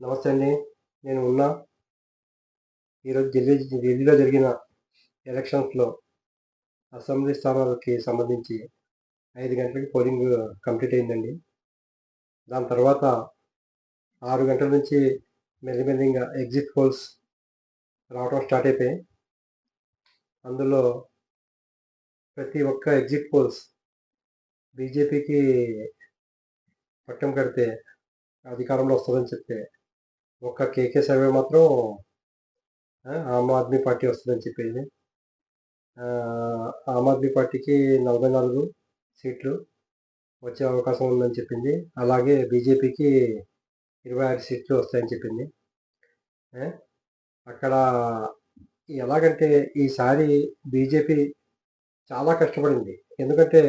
నమస్తే అండి. నేను ఉన్నా. ఈరోజు ఢిల్లీ ఢిల్లీలో జరిగిన ఎలక్షన్స్లో అసెంబ్లీ స్థానాలకి సంబంధించి ఐదు గంటలకి పోలింగ్ కంప్లీట్ అయిందండి. దాని తర్వాత ఆరు గంటల నుంచి మెల్లిమెల్లిగా ఎగ్జిట్ పోల్స్ రావడం స్టార్ట్ అయిపోయాయి. అందులో ప్రతి ఒక్క ఎగ్జిట్ పోల్స్ బీజేపీకి పట్టం కడితే అధికారంలో వస్తుందని చెప్తే ఒక్క కేకే సర్వే మాత్రం ఆమ్ ఆద్మీ పార్టీ వస్తుందని చెప్పింది. ఆమ్ ఆద్మీ పార్టీకి నలభై నాలుగు సీట్లు వచ్చే అవకాశం ఉందని చెప్పింది. అలాగే బీజేపీకి ఇరవై ఆరు సీట్లు వస్తాయని చెప్పింది. అక్కడ ఎలాగంటే ఈసారి బీజేపీ చాలా కష్టపడింది. ఎందుకంటే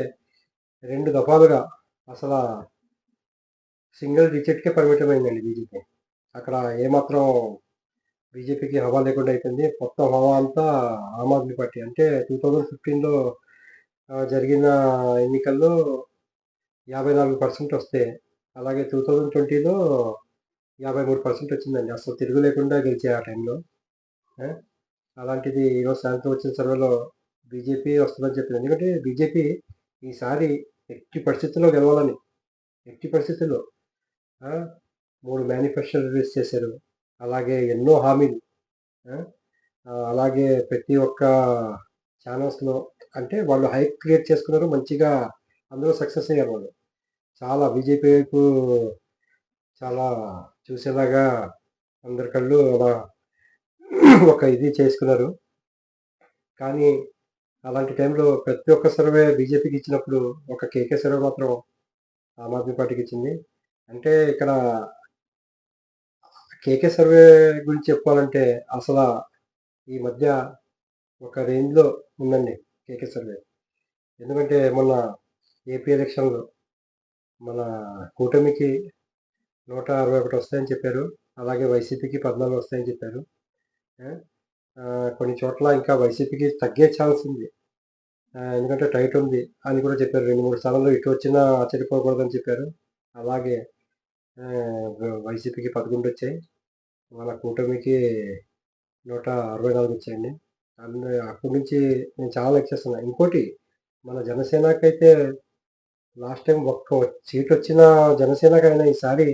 రెండు దఫాలుగా అసలు సింగిల్ డిజిట్కే పరిమితమైందండి బీజేపీ. అక్కడ ఏమాత్రం బీజేపీకి హవా లేకుండా అయిపోయింది. మొత్తం హవా అంతా ఆమ్ ఆద్మీ పార్టీ. అంటే టూ థౌజండ్ ఫిఫ్టీన్లో జరిగిన ఎన్నికల్లో యాభై నాలుగు పర్సెంట్ వస్తే అలాగే టూ థౌజండ్ ట్వంటీలో యాభై మూడు పర్సెంట్ వచ్చిందండి. అసలు తిరుగు లేకుండా గెలిచే ఆ టైంలో. అలాంటిది ఈరోజు సాయంత్రం వచ్చిన సర్వేలో బీజేపీ వస్తుందని చెప్పింది ఎందుకంటే బీజేపీ ఈసారి ఎట్టి పరిస్థితుల్లో గెలవాలని ఎట్టి పరిస్థితుల్లో మూడు మేనిఫెస్టో రిలీజ్ చేశారు. అలాగే ఎన్నో హామీలు. అలాగే ప్రతి ఒక్క ఛానల్స్లో అంటే వాళ్ళు హైప్ క్రియేట్ చేసుకున్నారు మంచిగా అందరూ సక్సెస్ అయ్యారు వాళ్ళు. చాలా బీజేపీ వైపు చాలా చూసేలాగా అందరి కళ్ళు అలా ఒక ఇది చేసుకున్నారు. కానీ అలాంటి టైంలో ప్రతి ఒక్క సర్వే బీజేపీకి ఇచ్చినప్పుడు ఒక కేకే సర్వే మాత్రం ఆమ్ ఆద్మీ పార్టీకి ఇచ్చింది. అంటే ఇక్కడ కేకే సర్వే గురించి చెప్పాలంటే అసలు ఈ మధ్య ఒక రేంజ్లో ఉందండి కేకే సర్వే. ఎందుకంటే మొన్న ఏపీ ఎలక్షన్లో మన కూటమికి నూట అరవై ఒకటి వస్తాయని చెప్పారు. అలాగే వైసీపీకి పద్నాలుగు వస్తాయని చెప్పారు. కొన్ని చోట్ల ఇంకా వైసీపీకి తగ్గే ఛాన్స్ ఉంది. ఎందుకంటే టైట్ ఉంది అని కూడా చెప్పారు. రెండు మూడు స్థానాల్లో ఇటు వచ్చినా ఆశ్చర్యపోకూడదని చెప్పారు. అలాగే వైసీపీకి పదకొండు వచ్చాయి. వాళ్ళ కూటమికి నూట అరవై నాలుగు వచ్చాయండి అందు అప్పటి నుంచి నేను చాలా లైక్ చేస్తున్నాను ఇంకోటి మన జనసేనకైతే లాస్ట్ టైం ఒక్క సీట్ వచ్చిన జనసేనకైనా ఈసారి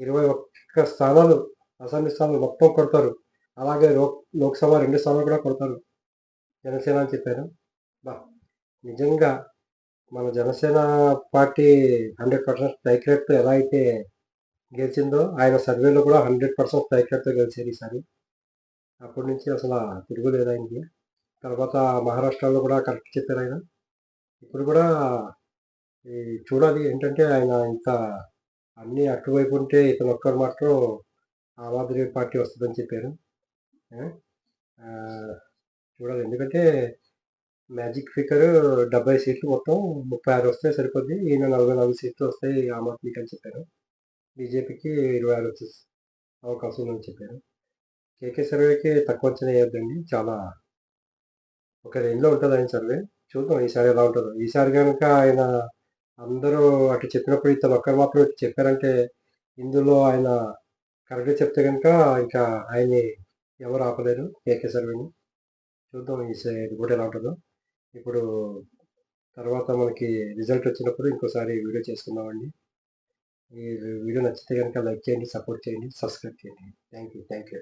ఇరవై ఒక్క స్థానాలు అసెంబ్లీ స్థానాలు మొత్తం కొడతారు. అలాగే లోక్ లోక్సభ రెండు స్థానాలు కూడా కొడతారు జనసేన అని చెప్పారు. బా నిజంగా మన Janasena party hundred percent strike రేట్తో ఎలా అయితే గెలిచిందో ఆయన సర్వేలో కూడా హండ్రెడ్ పర్సెంట్ స్ట్రైక్ గెలిచారు ఈసారి. అప్పటి నుంచి అసలు తిరుగులేదు ఆయనకి. తర్వాత మహారాష్ట్రలో కూడా కరెక్ట్ చెప్పారు ఆయన. ఇప్పుడు కూడా ఈ చూడాలి ఏంటంటే ఆయన ఇంకా అన్నీ అటువైపు ఉంటే ఇతను ఒక్కరు మాత్రం ఆమ్ ఆద్మీ పార్టీ వస్తుందని చెప్పారు. చూడాలి. ఎందుకంటే మ్యాజిక్ ఫిగర్ డెబ్బై సీట్లు మొత్తం ముప్పై ఆరు వస్తే సరిపోద్ది. ఈయన నలభై నాలుగు సీట్లు వస్తాయి ఆమ్ ఆద్మీకి అని చెప్పారు. బీజేపీకి ఇరవై ఆరు వచ్చే అవకాశం ఉందని చెప్పారు. కేకే సర్వేకి తక్కువ వచ్చిన వేయద్దండి చాలా ఒక రేంజ్లో ఉంటుంది ఆయన సర్వే. చూద్దాం ఈసారి ఎలా ఉంటుందో. ఈసారి కనుక ఆయన అందరూ అటు చెప్పినప్పుడు ఇతను ఒక్కరు మాత్రం ఇటు చెప్పారంటే ఇందులో ఆయన కరెక్ట్గా చెప్తే కనుక ఇంకా ఆయన్ని ఎవరు ఆపలేరు కేకే సర్వేని చూద్దాం ఈ ఇది కూడా ఎలా ఉంటుందో. ఇప్పుడు తర్వాత మనకి రిజల్ట్ వచ్చినప్పుడు ఇంకోసారి వీడియో చేసుకుందామండి ఈ వీడియో నచ్చితే కనుక లైక్ చేయండి సపోర్ట్ చేయండి సబ్స్క్రైబ్ చేయండి. Thank you thank you